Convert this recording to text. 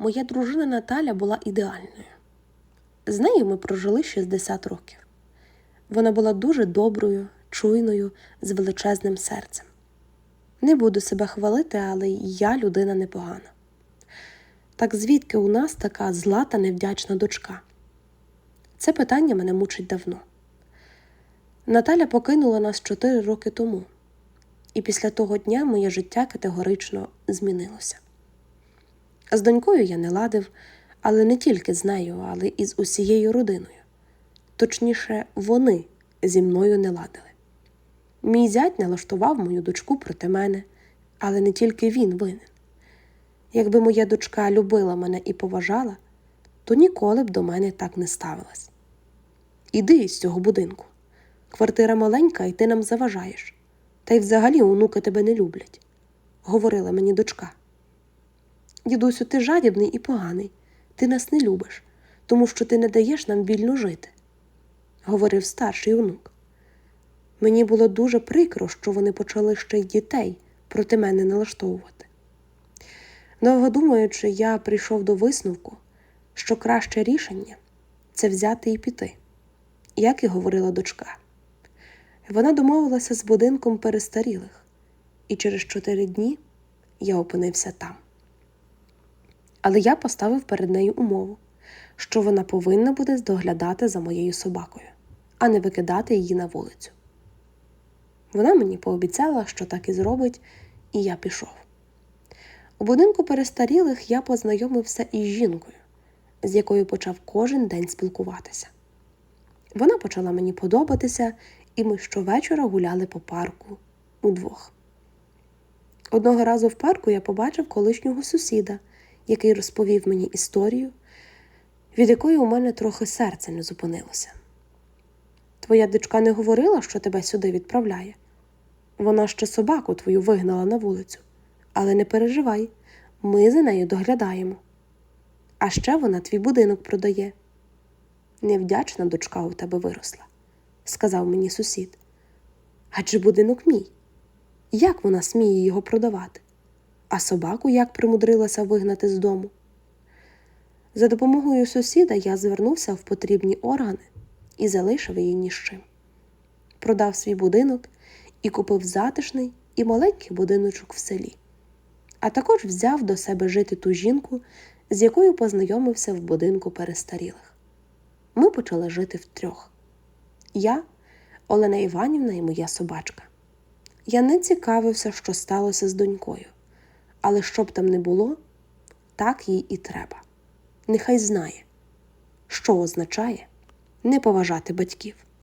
моя дружина Наталя була ідеальною. З нею ми прожили 60 років. Вона була дуже доброю, чуйною, з величезним серцем. Не буду себе хвалити, але я людина непогана. Так звідки у нас така зла та невдячна дочка? Це питання мене мучить давно. Наталя покинула нас 4 роки тому, і після того дня моє життя категорично змінилося. З донькою я не ладив, але не тільки з нею, але і з усією родиною. Точніше, вони зі мною не ладили. Мій зять налаштував мою дочку проти мене, але не тільки він винен. Якби моя дочка любила мене і поважала, то ніколи б до мене так не ставилась. Іди із цього будинку. Квартира маленька, і ти нам заважаєш. Та й взагалі онуки тебе не люблять, говорила мені дочка. Дідусю, ти жадібний і поганий, ти нас не любиш, тому що ти не даєш нам вільно жити, говорив старший онук. Мені було дуже прикро, що вони почали ще й дітей проти мене налаштовувати. Довго думаючи, я прийшов до висновку, що краще рішення це взяти і піти, як і говорила дочка. Вона домовилася з будинком перестарілих, і через чотири дні я опинився там. Але я поставив перед нею умову, що вона повинна буде доглядати за моєю собакою, а не викидати її на вулицю. Вона мені пообіцяла, що так і зробить, і я пішов. У будинку перестарілих я познайомився із жінкою, з якою почав кожен день спілкуватися. Вона почала мені подобатися, і ми щовечора гуляли по парку удвох. Одного разу в парку я побачив колишнього сусіда, який розповів мені історію, від якої у мене трохи серце не зупинилося. Твоя дочка не говорила, що тебе сюди відправляє. Вона ще собаку твою вигнала на вулицю, але не переживай, ми за нею доглядаємо. А ще вона твій будинок продає. Невдячна дочка у тебе виросла, сказав мені сусід. Адже будинок мій. Як вона сміє його продавати? А собаку як примудрилася вигнати з дому? За допомогою сусіда я звернувся в потрібні органи і залишив її ні з чим. Продав свій будинок і купив затишний і маленький будиночок в селі, а також взяв до себе жити ту жінку, з якою познайомився в будинку перестарілих. Ми почали жити втрьох. Я, Олена Іванівна і моя собачка. Я не цікавився, що сталося з донькою, але що б там не було, так їй і треба. Нехай знає, що означає не поважати батьків.